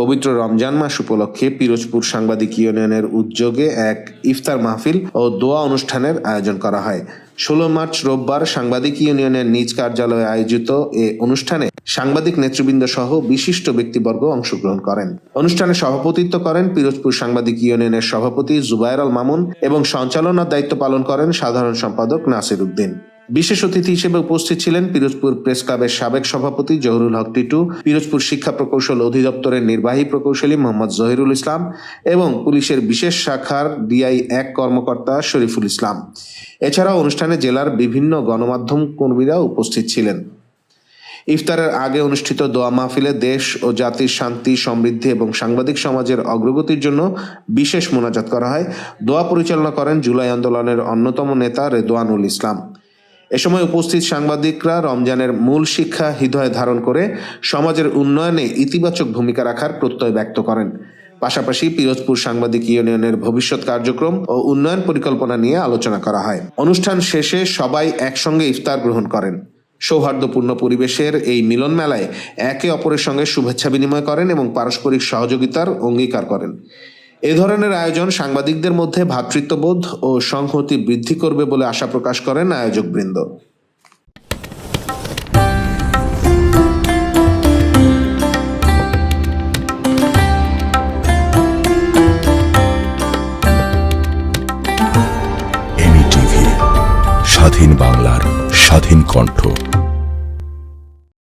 পবিত্র রমজান মাস উপলক্ষে পিরোজপুর সাংবাদিক ইউনিয়নের উদ্যোগে এক ইফতার মাহফিল ও দোয়া অনুষ্ঠানের আয়োজন করা হয়। ষোলো মার্চ রোববার সাংবাদিক ইউনিয়নের নিজ কার্যালয়ে আয়োজিত এ অনুষ্ঠানে সাংবাদিক নেতৃবৃন্দ সহ বিশিষ্ট ব্যক্তিবর্গ অংশগ্রহণ করেন। অনুষ্ঠানে সভাপতিত্ব করেন পিরোজপুর সাংবাদিক ইউনিয়নের সভাপতি জুবায়ের আল মামুন এবং সঞ্চালনার দায়িত্ব পালন করেন সাধারণ সম্পাদক নাসির উদ্দিন। বিশেষ অতিথি হিসেবে উপস্থিত ছিলেন পিরোজপুর প্রেস ক্লাবের সাবেক সভাপতি জহুরুল হক টিটু, পিরোজপুর শিক্ষা প্রকৌশল অধিদপ্তরের নির্বাহী প্রকৌশলী মোহাম্মদ জহিরুল ইসলাম এবং পুলিশের বিশেষ শাখার ডিআই এক কর্মকর্তা শরীফুল ইসলাম। এছাড়াও অনুষ্ঠানে জেলার বিভিন্ন গণমাধ্যম কর্মীরা উপস্থিত ছিলেন। ইফতারের আগে অনুষ্ঠিত দোয়া মাহফিলে দেশ ও জাতির শান্তি, সমৃদ্ধি এবং সাংবাদিক সমাজের অগ্রগতির জন্য বিশেষ মোনাজাত করা হয়। দোয়া পরিচালনা করেন জুলাই আন্দোলনের অন্যতম নেতা রেদোয়ানুল ইসলাম। এ সময় উপস্থিত সাংবাদিকরা রমজানের মূল শিক্ষা হৃদয়ে ধারণ করে সমাজের উন্নয়নে ইতিবাচক ভূমিকা রাখার প্রত্যয় ব্যক্ত করেন। পাশাপাশি পিরোজপুর সাংবাদিক ইউনিয়নের ভবিষ্যৎ কার্যক্রম ও উন্নয়ন পরিকল্পনা নিয়ে আলোচনা করা হয়। অনুষ্ঠান শেষে সবাই একসঙ্গে ইফতার গ্রহণ করেন। সৌহার্দ্যপূর্ণ পরিবেশের এই মিলন মেলায় একে অপরের সঙ্গে শুভেচ্ছা বিনিময় করেন এবং পারস্পরিক সহযোগিতার অঙ্গীকার করেন। এ ধরনের আয়োজন সাংবাদিকদের মধ্যে ভ্রাতৃত্ববোধ ও সংহতি বৃদ্ধি করবে বলে আশা প্রকাশ করেন আয়োজকবৃন্দ। স্বাধীন বাংলার স্বাধীন কণ্ঠ।